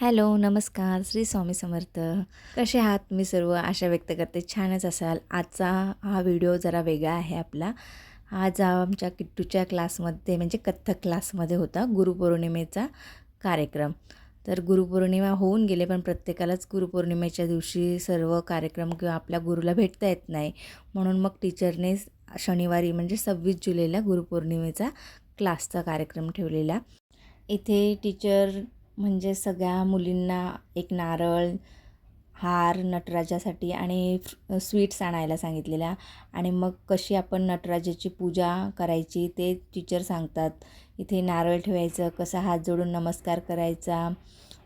Hello नमस्कार श्री स्वामी समर्थ. कसे आहात मी सर्व? आशा व्यक्त करते छानच असाल. आजचा हा व्हिडिओ जरा वेगळा आहे आपला. आज आमच्या किट्टूच्या क्लासमध्ये म्हणजे कथ्थक क्लासमध्ये होता गुरुपौर्णिमेचा कार्यक्रम. तर गुरुपौर्णिमा होऊन गेले पण प्रत्येकालाच गुरुपौर्णिमेच्या दिवशी सर्व कार्यक्रम किंवा आपल्या गुरुला भेटता येत नाही. म्हणून मग टीचरने शनिवारी म्हणजे सव्वीस जुलैला गुरुपौर्णिमेचा क्लासचा कार्यक्रम ठेवलेला. इथे टीचर म्हणजे सगळ्या मुलींना एक नारळ हार नटराजासाठी आणि स्वीट्स आणायला सांगितलेल्या. आणि मग कशी आपण नटराजाची पूजा करायची ते टीचर सांगतात. इथे नारळ ठेवायचं कसा हात जोडून नमस्कार करायचा.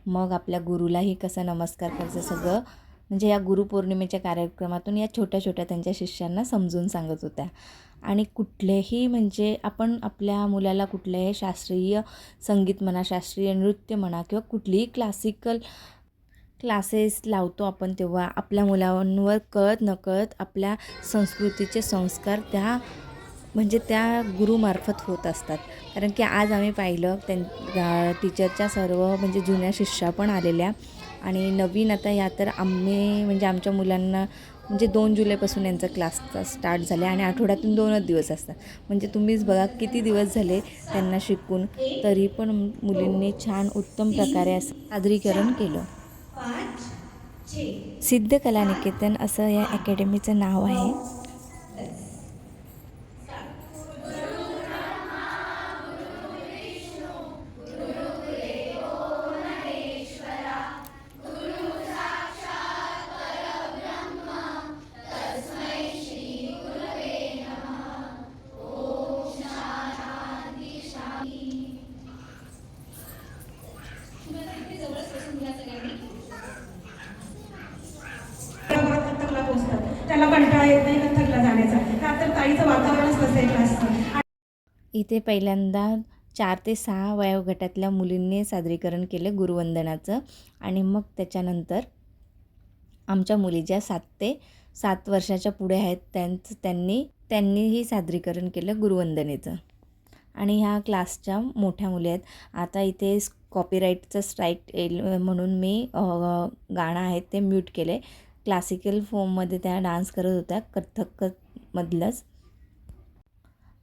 मग आपल्या गुरुलाही कसा नमस्कार करायचं सगळं म्हणजे या गुरुपौर्णिमेच्या कार्यक्रमातून या छोट्या छोट्या त्यांच्या शिष्यांना समजून सांगत होत्या. आणि कुठलेही म्हणजे आपण आपल्या मुलाला कुठल्याही शास्त्रीय संगीत म्हणा शास्त्रीय नृत्य म्हणा किंवा कुठलीही क्लासिकल क्लासेस लावतो आपण तेव्हा आपल्या मुलांवर कळत नकळत आपल्या संस्कृतीचे संस्कार त्या म्हणजे त्या गुरुमार्फत होत असतात. कारण की आज आम्ही पाहिलं त्यां टीचरच्या सर्व म्हणजे जुन्या शिष्या पण आलेल्या. आणि नवीन आता या तर आम्ही म्हणजे आमच्या मुलांना म्हणजे दोन जुलैपासून यांचा क्लास स्टार्ट झाला आणि आठवड्यातून दोनच दिवस असतात. म्हणजे तुम्हीच बघा किती दिवस झाले त्यांना शिकून तरी पण मुलींनी छान उत्तम प्रकारे असं सादरीकरण केलं. सिद्ध कला निकेतन असं या अकॅडमीचं नाव आहे. इथे पहिल्यांदा चार ते सहा वयोगटातल्या मुलींनी सादरीकरण केलं गुरुवंदनाचं आणि मग त्याच्यानंतर आमच्या मुली ज्या सात ते सात वर्षाच्या पुढे आहेत त्यांचं त्यांनी त्यांनीही सादरीकरण केलं गुरुवंदनेचं. आणि ह्या क्लासच्या मोठ्या मुली आहेत. आता इथे कॉपीराईटचं स्ट्राईक येईल म्हणून मी गाणं आहे ते म्यूट केले. क्लासिकल फॉर्ममध्ये त्या डान्स करत होत्या. कथ्थकमधलंच.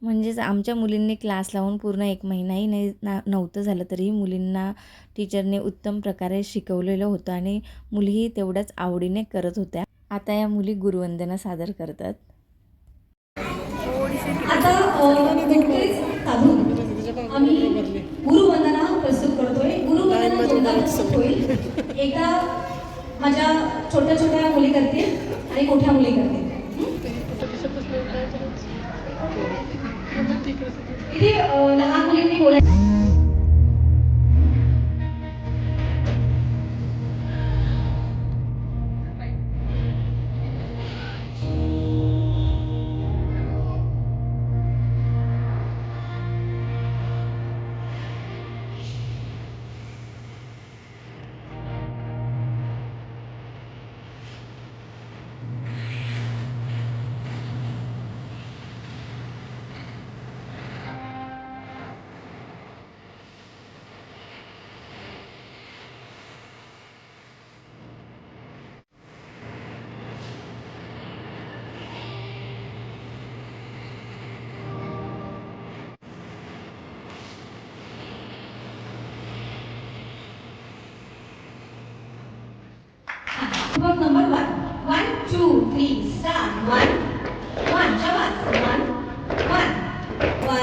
म्हणजेच आमच्या मुलींनी क्लास लावून पूर्ण एक महिनाही नाही ना नव्हतं झालं तरीही मुलींना टीचरने उत्तम प्रकारे शिकवलेलं होतं आणि मुलीही तेवढ्याच आवडीने करत होत्या. आता या मुली गुरुवंदना सादर करतात. आता नुकतेच साधून आम्ही गुरुवंदना प्रस्तुत करतोय. गुरुवंदना दोनदा प्रस्तुत होईल? एकदा माझ्या छोट्या छोट्या मुली करतील आणि मोठ्या मुली करतील. इथे लहान मुलींनी बोलायचं.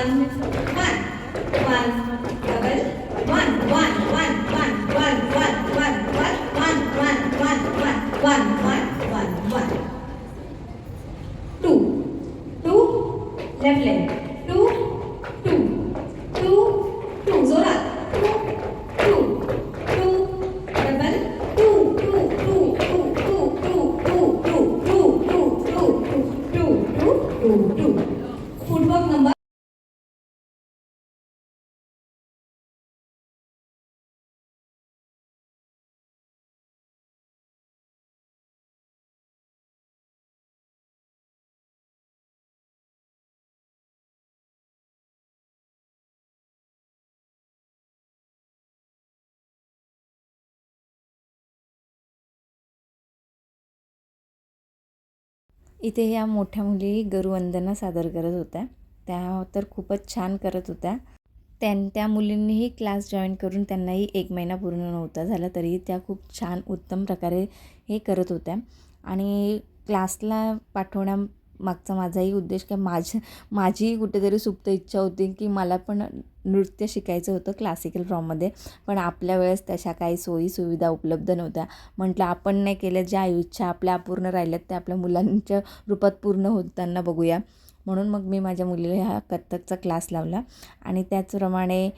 One, one, one, double. One, one, one, इथे ह्या मोठ्या मुली गुरुवंदना सादर करत होत्या. त्या तर खूपच छान करत होत्या. त्यां त्या मुलींनीही क्लास जॉईन करून त्यांनाही एक महिना पूर्ण नव्हता झाला तरी त्या खूप छान उत्तम प्रकारे हे करत होत्या. आणि क्लासला पाठवण्या मागचा माझाही उद्देश काय माझ माझीही कुठेतरी सुप्त इच्छा होती की मला पण नृत्य शिकायचं होतं क्लासिकल फॉर्ममध्ये पण आपल्या वेळेस तशा काही सोयी सुविधा उपलब्ध नव्हत्या. म्हटलं आपण नाही केल्या ज्या इच्छा आपल्या अपूर्ण राहिल्यात त्या आपल्या मुलांच्या रूपात पूर्ण होताना बघूया. म्हणून मग मी माझ्या मुलीला ह्या कथ्थकचा क्लास लावला. आणि त्याचप्रमाणे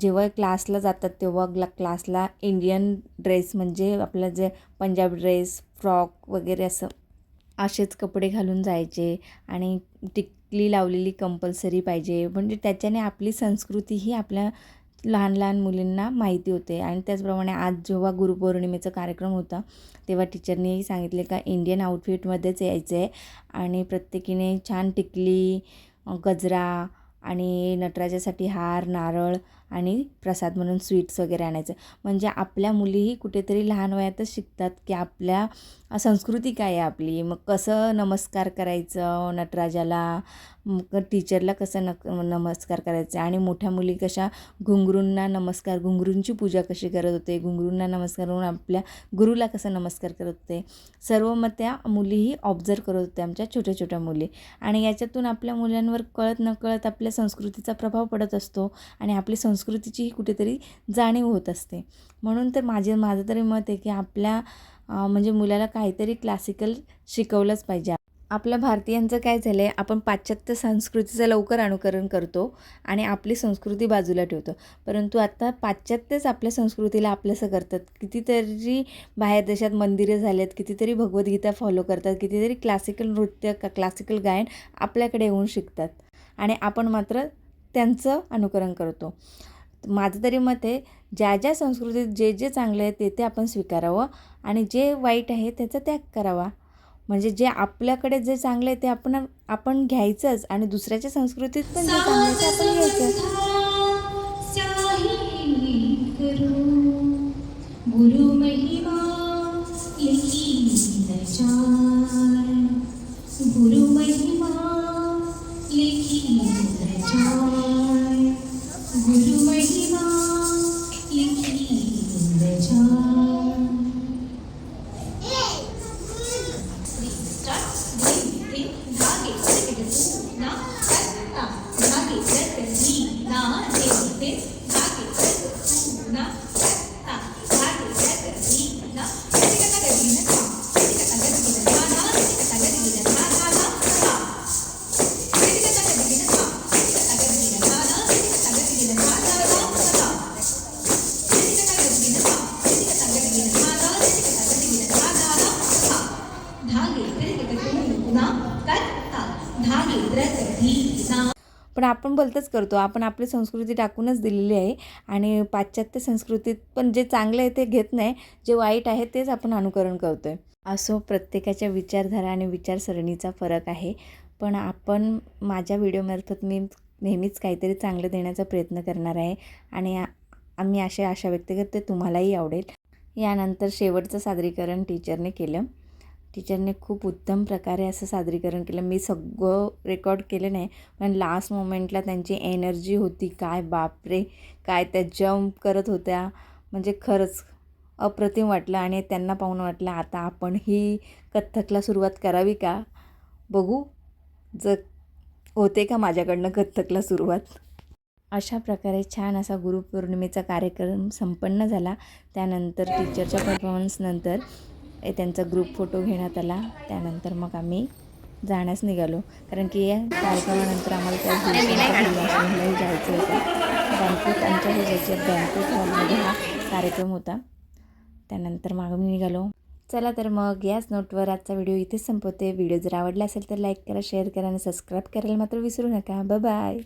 जेव्हा क्लासला जातात तेव्हा क्लासला इंडियन ड्रेस म्हणजे आपलं जे पंजाबी ड्रेस फ्रॉक वगैरे असं असेच कपडे घालून जायचे आणि टिकली लावलेली कंपल्सरी पाहिजे. म्हणजे त्याच्याने आपली संस्कृती ही आपल्या लहान लहान मुलींना माहिती होते. आणि त्याचप्रमाणे आज जेव्हा गुरुपौर्णिमेचा कार्यक्रम होता तेव्हा टीचरनीही सांगितले का इंडियन आउटफिटमध्येच यायचं आहे आणि प्रत्येकीने छान टिकली गजरा आणि नटराजासाठी हार नारळ आणि प्रसाद म्हणून स्वीट्स वगैरे आणायचं. म्हणजे आपल्या मुलीही कुठेतरी लहान वयातच शिकतात की आपल्या संस्कृती काय आहे आपली? मग कसं नमस्कार करायचं नटराजाला? मग टीचरला कसं नक नमस्कार करायचं? आणि मोठ्या मुली कशा घुंगरूंना नमस्कार घुंगरूंची पूजा कशी करत होते? घुंगरूंना नमस्कार करून आपल्या गुरुला कसं नमस्कार करत होते? सर्व मग त्या मुलीही ऑब्झर्व करत होत्या आमच्या छोट्या छोट्या मुली. आणि याच्यातून आपल्या मुलांवर कळत नकळत आपल्या संस्कृतीचा प्रभाव पडत असतो आणि आपली संस्कृतीचीही कुठेतरी जाणीव होत असते. म्हणून तर माझे माझं तरी मत आहे की आपल्या म्हणजे मुलाला काहीतरी क्लासिकल शिकवलंच पाहिजे. आपल्या भारतीयांचं काय झालं आहे आपण पाश्चात्य संस्कृतीचं लवकर अनुकरण करतो आणि आपली संस्कृती बाजूला ठेवतो. परंतु आता पाश्चात्यच आपल्या संस्कृतीला आपलंसं करतात. कितीतरी बाहेर देशात मंदिरे झालेत कितीतरी भगवद्गीता फॉलो करतात कितीतरी क्लासिकल नृत्य का क्लासिकल गायन आपल्याकडे येऊन शिकतात. आणि आपण मात्र त्यांचं अनुकरण करतो माझं तरी मत आहे ज्या ज्या संस्कृतीत जे जे चांगलं आहे ते ते आपण स्वीकारावं आणि जे वाईट आहे त्याचा त्याग करावा म्हणजे जे आपल्याकडे जे चांगलं आहे ते आपण आपण घ्यायचंच आणि दुसऱ्याच्या संस्कृतीत पण जे चांगलं आहे ते आपण घ्यायचं आपण भलतंच करतो. आपण आपली संस्कृती टाकूनच दिलेली आहे. आणि पाश्चात्य संस्कृतीत पण जे चांगलं आहे ते घेत नाही. जे वाईट आहे तेच आपण अनुकरण करतो आहे असो प्रत्येकाच्या विचारधारा आणि विचारसरणीचा फरक आहे. पण आपण माझ्या व्हिडिओमार्फत मी नेहमीच काहीतरी चांगलं देण्याचा प्रयत्न करणार आहे. आणि आम्ही अशा आशा व्यक्त करते. तुम्हालाही आवडेल. यानंतर शेवटचं सादरीकरण टीचरने केलं. टीचरने खूप उत्तम प्रकारे असं सादरीकरण केलं. मी सगळं रेकॉर्ड केलं नाही पण लास्ट मोमेंटला त्यांची एनर्जी होती. काय बापरे! काय त्या जम्प करत होत्या. म्हणजे खरंच अप्रतिम वाटलं आणि त्यांना पाहून वाटलं आता आपण ही कथ्थकला सुरुवात करावी का? बघू. जर होते का माझ्याकडनं कथ्थकला सुरुवात? अशा प्रकारे छान असा गुरुपौर्णिमेचा कार्यक्रम संपन्न झाला. त्यानंतर टीचरच्या परफॉर्मन्सनंतर त्यांचा ग्रुप फोटो घेण्यात आला. त्यानंतर मग आम्ही जाण्यास निघालो. कारण की या कार्यक्रमानंतर आम्हाला त्या दिवशी जायचं होतं. बँकेत आमच्या हे ज्याच्या बँकेत हॉलमध्ये हा कार्यक्रम होता त्यानंतर मग आम्ही निघालो. चला तर मग याच नोटवर आजचा व्हिडिओ इथेच संपवते. व्हिडिओ जर आवडला असेल तर लाईक करा शेअर करा आणि सबस्क्राईब करायला मात्र विसरू नका. बाय